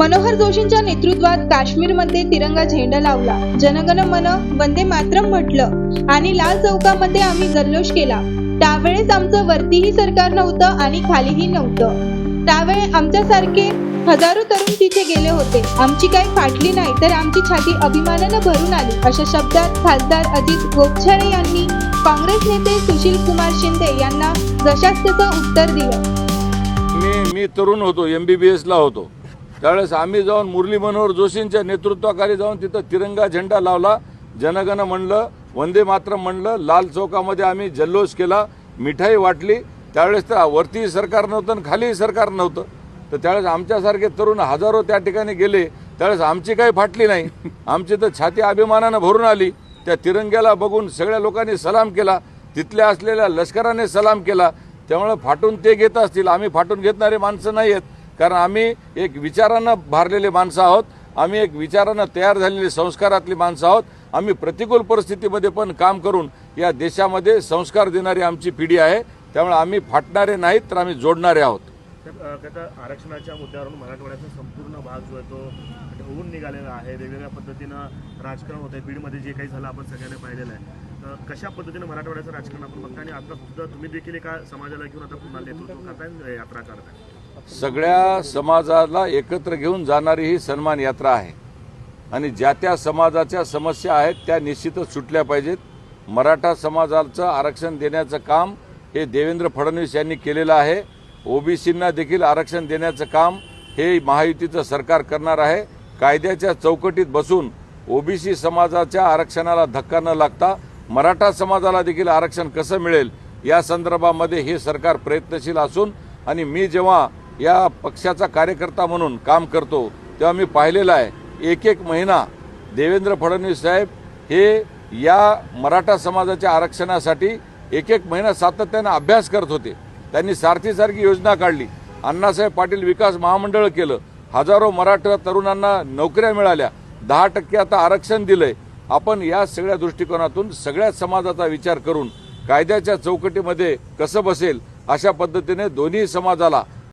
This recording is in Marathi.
मनोहर जोशींच्या नेतृत्वात काश्मीरमध्ये तिरंगा झेंडा लावला. जनगण मन वंदे मातरम म्हटलं आणि लाल चौकामध्ये आम्ही जल्लोष केला. त्यावेळेस आमचं वरतीही सरकार नव्हतं आणि खालीही नव्हतं. त्यावेळी आमच्यासारखे हजारो तरुण तिथे गेले होते. आमची काही फाटली नाही तर आमची छाती अभिमानानं भरून आली अशा शब्दात खासदार अजित गोपछाडे यांनी काँग्रेस नेते सुशील कुमार शिंदे यांना जशास तसं उत्तर दिलं. मी मी तरुण होतो एम बी बी होतो. त्यावेळेस आम्ही जाऊन मुरली मनोहर जोशींच्या नेतृत्वाखाली जाऊन तिथं तिरंगा झेंडा लावला जनगण म्हणलं वंदे मातरम म्हणलं लाल चौकामध्ये आम्ही जल्लोष केला मिठाई वाटली. त्यावेळेस तर वरती सरकार नव्हतं आणि खालीही सरकार नव्हतं. तर त्यावेळेस आमच्यासारखे तरुण हजारो त्या ठिकाणी गेले. त्यावेळेस आमची काही फाटली नाही. आमची तर छाती अभिमानानं भरून आली. त्या तिरंग्याला बघून सगळ्या लोकांनी सलाम केला. तिथल्या असलेल्या लष्कराने सलाम केला. त्यामुळे फाटून ते घेत असतील. आम्ही फाटून घेतणारे माणसं नाही आहेत. कारण आम्ही एक विचारानं भारलेले माणसं आहोत. आम्ही एक विचारानं तयार झालेली संस्कारातली माणसं आहोत. आम्ही प्रतिकूल परिस्थितीमध्ये पण काम करून या देशामध्ये संस्कार देणारी आमची पिढी आहे. त्यामुळे आम्ही फाटणारे नाहीत तर आम्ही जोडणारे आहोत. आरक्षणाच्या मुद्द्यावरून मराठवाड्याचा संपूर्ण भाग जो आहे तो म्हणजे होऊन निघालेला आहे. वेगवेगळ्या पद्धतीनं राजकारण होत आहे बीडमध्ये जे काही झालं आपण सगळ्यांनी पाहिलेलं आहे. तर कशा पद्धतीनं मराठवाड्याचं राजकारण आपण बघता आणि आता सुद्धा तुम्ही देखील एका समाजाला घेऊन आता पुन्हा नेतृत्व करताय? यात्रा करताय. सगळ्या समाजाला एकत्र घेऊन जाणारी ही सन्मान यात्रा आहे. आणि ज्या त्या समाजाच्या समस्या आहेत त्या निश्चितच सुटल्या पाहिजेत. मराठा समाजाचं आरक्षण देण्याचं काम हे देवेंद्र फडणवीस यांनी केलेलं आहे. ओबीसींना देखील आरक्षण देण्याचं काम हे महायुतीचं सरकार करणार आहे. कायद्याच्या चौकटीत बसून ओबीसी समाजाच्या आरक्षणाला धक्का न लागता मराठा समाजाला देखील आरक्षण कसं मिळेल या संदर्भामध्ये हे सरकार प्रयत्नशील असून आणि मी जेव्हा या पक्षाचा कार्यकर्ता म्हणून काम करतो तेव्हा मी पाहिलेलं आहे एक एक महिना देवेंद्र फडणवीस साहेब हे या मराठा समाजाच्या आरक्षणासाठी एक एक महिना सातत्यानं अभ्यास करत होते. त्यांनी सारथीसारखी सारखी योजना काढली. अण्णासाहेब पाटील विकास महामंडळ केलं. हजारो मराठा तरुणांना नोकऱ्या मिळाल्या. दहा टक्के आता आरक्षण दिलंय. आपण या सगळ्या दृष्टिकोनातून सगळ्या समाजाचा विचार करून कायद्याच्या चौकटीमध्ये कसं बसेल अशा पद्धतीने दोन्ही समाजाला